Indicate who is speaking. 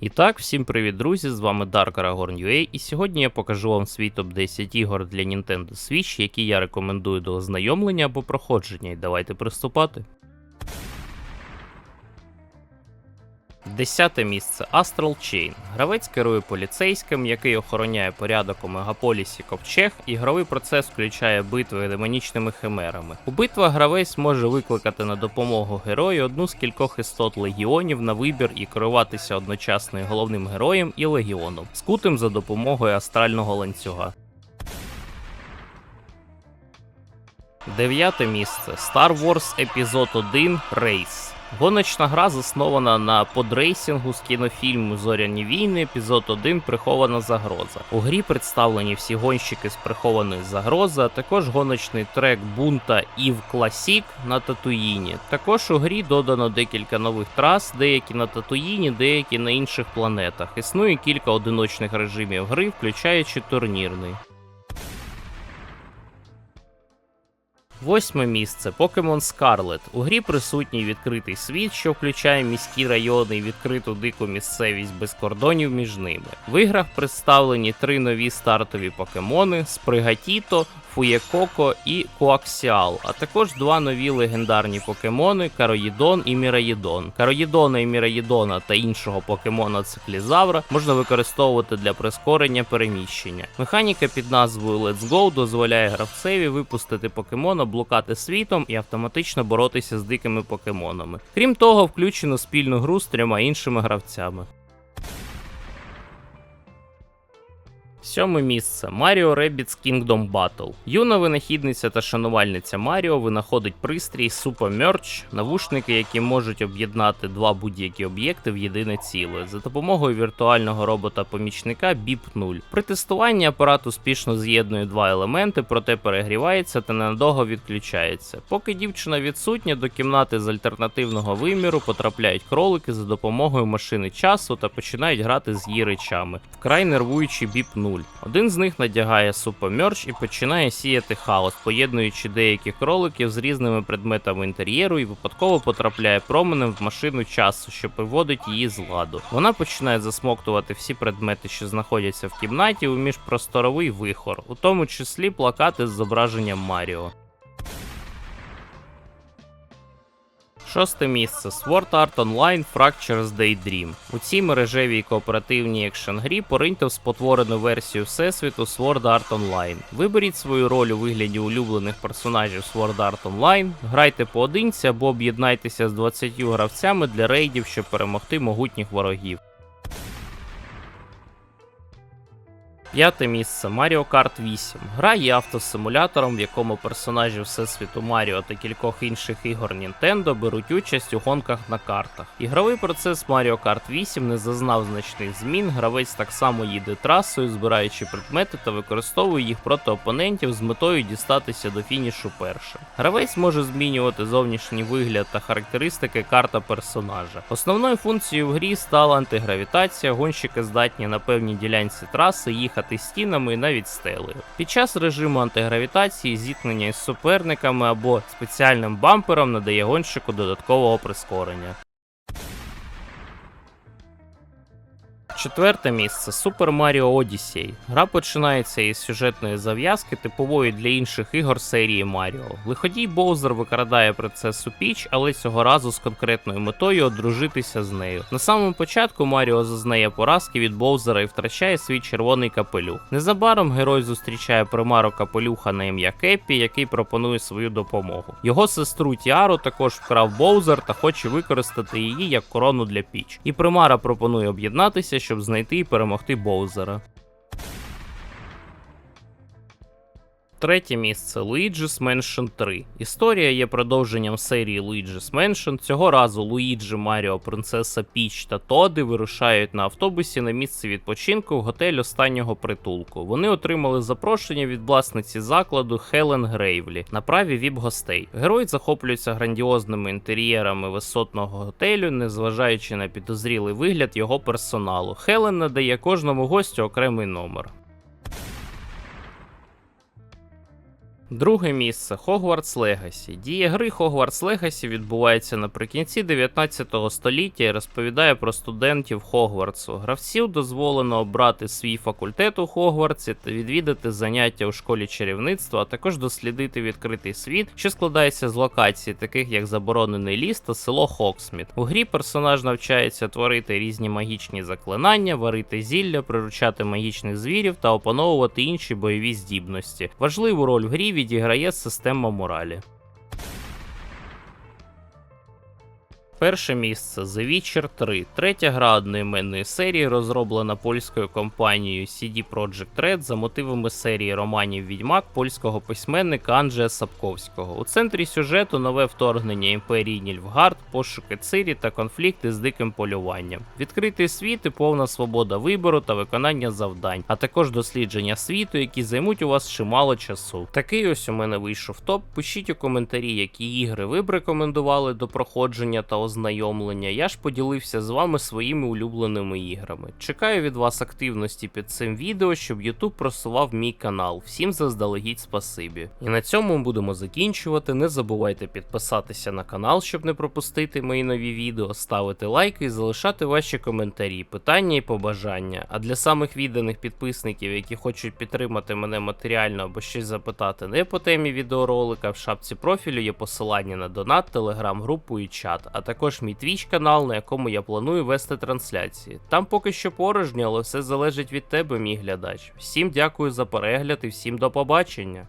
Speaker 1: І так, всім привіт, друзі! З вами Dark Aragorn UA, і сьогодні я покажу вам свій топ-10 ігор для Nintendo Switch, які я рекомендую до ознайомлення або проходження. І давайте приступати. Десяте місце Astral Chain. Гравець керує поліцейським, який охороняє порядок у мегаполісі Ковчег. Ігровий процес включає битви демонічними химерами. У битвах гравець може викликати на допомогу герою одну з кількох істот легіонів на вибір і керуватися одночасно і головним героєм і легіоном, скутим за допомогою астрального ланцюга. Дев'яте місце Star Wars Епізод 1 Рейс. Гоночна гра заснована на подрейсингу з кінофільму Зоряні війни. Епізод 1 Прихована загроза. У грі представлені всі гонщики з прихованої загрози, а також гоночний трек бунта Ів Класік на Татуїні. Також у грі додано декілька нових трас, деякі на Татуїні, деякі на інших планетах. Існує кілька одиночних режимів гри, включаючи турнірний. Восьме місце Pokemon Scarlet. У грі присутній відкритий світ, що включає міські райони і відкриту дику місцевість без кордонів між ними. В іграх представлені три нові стартові покемони: Спригатіто, Фуєкоко і Коаксіал, а також два нові легендарні покемони Кароїдон і Міраїдон. Кароїдона і Міраїдона та іншого покемона циклізавра можна використовувати для прискорення переміщення. Механіка під назвою Let's Go дозволяє гравцеві випустити покемона, блукати світом і автоматично боротися з дикими покемонами. Крім того, включено спільну гру з трьома іншими гравцями. Сьоме місце Mario Rabbids Kingdom Battle. Юна винахідниця та шанувальниця Маріо винаходить пристрій Super Merge, навушники, які можуть об'єднати два будь-які об'єкти в єдине ціле за допомогою віртуального робота-помічника BIP 0. При тестуванні апарат успішно з'єднує два елементи, проте перегрівається та ненадовго відключається. Поки дівчина відсутня, до кімнати з альтернативного виміру потрапляють кролики за допомогою машини часу та починають грати з її речами, вкрай нервуючи BIP 0. Один з них надягає супомерч і починає сіяти хаос, поєднуючи деяких кроликів з різними предметами інтер'єру і випадково потрапляє променем в машину часу, що приводить її з ладу. Вона починає засмоктувати всі предмети, що знаходяться в кімнаті, у міжпросторовий вихор, у тому числі плакати з зображенням Маріо. Шосте місце Sword Art Online Fractures Daydream. У цій мережевій кооперативній екшн-грі пориньте в спотворену версію всесвіту Sword Art Online. Виберіть свою роль у вигляді улюблених персонажів Sword Art Online, грайте поодинці або об'єднайтеся з 20 гравцями для рейдів, щоб перемогти могутніх ворогів. П'яте місце Mario Kart 8. Гра є автосимулятором, в якому персонажі Всесвіту Маріо та кількох інших ігор Nintendo беруть участь у гонках на картах. Ігровий процес Mario Kart 8 не зазнав значних змін. Гравець так само їде трасою, збираючи предмети та використовує їх проти опонентів з метою дістатися до фінішу першим. Гравець може змінювати зовнішній вигляд та характеристики карта персонажа. Основною функцією в грі стала антигравітація. Гонщики здатні на певній ділянці траси їхати стінами і навіть стелею. Під час режиму антигравітації зіткнення із суперниками або спеціальним бампером надає гонщику додаткового прискорення. Четверте місце Super Mario Odyssey. Гра починається із сюжетної зав'язки, типової для інших ігор серії Маріо. Лиходій Боузер викрадає принцесу Піч, але цього разу з конкретною метою одружитися з нею. На самому початку Маріо зазнає поразки від Боузера і втрачає свій червоний капелюх. Незабаром герой зустрічає примару капелюха на ім'я Кеппі, який пропонує свою допомогу. Його сестру Тіару також вкрав Боузер та хоче використати її як корону для Піч. І примара пропонує об'єднатися, щоб знайти і перемогти Боузера. Третє місце Luigi's Mansion 3. Історія є продовженням серії Luigi's Mansion. Цього разу Луїджі, Маріо, Принцеса Піч та Тоди вирушають на автобусі на місце відпочинку в готель останнього притулку. Вони отримали запрошення від власниці закладу Хелен Грейвлі на праві віп-гостей. Герої захоплюються грандіозними інтер'єрами висотного готелю, незважаючи на підозрілий вигляд його персоналу. Хелен надає кожному гостю окремий номер. Друге місце Хогвартс Легасі. Дія гри Хогвартс Легасі відбувається наприкінці 19 століття і розповідає про студентів Хогвартсу. Гравців дозволено обрати свій факультет у Хогвартсі та відвідати заняття у школі чарівництва, а також дослідити відкритий світ, що складається з локацій, таких як заборонений ліс та село Хоксміт. У грі персонаж навчається творити різні магічні заклинання, варити зілля, приручати магічних звірів та опановувати інші бойові здібності. Важливу роль в грі відіграє система моралі. Перше місце The Witcher 3. Третя гра одноіменної серії, розроблена польською компанією CD Projekt Red за мотивами серії романів Відьмак польського письменника Анджея Сапковського. У центрі сюжету нове вторгнення імперії Нільфгард, пошуки Цирі та конфлікти з диким полюванням. Відкритий світ і повна свобода вибору та виконання завдань, а також дослідження світу, які займуть у вас чимало часу. Такий ось у мене вийшов топ. Пишіть у коментарі, які ігри ви б рекомендували до проходження та ознайомлення. Я ж поділився з вами своїми улюбленими іграми. Чекаю від вас активності під цим відео, щоб YouTube просував мій канал. Всім заздалегідь спасибі. І на цьому ми будемо закінчувати. Не забувайте підписатися на канал, щоб не пропустити мої нові відео, ставити лайки і залишати ваші коментарі, питання і побажання. А для самих відданих підписників, які хочуть підтримати мене матеріально або щось запитати не по темі відеоролика, в шапці профілю є посилання на донат, телеграм-групу і чат, а також мій Twitch канал, на якому я планую вести трансляції. Там поки що порожньо, але все залежить від тебе, мій глядач. Всім дякую за перегляд і всім до побачення.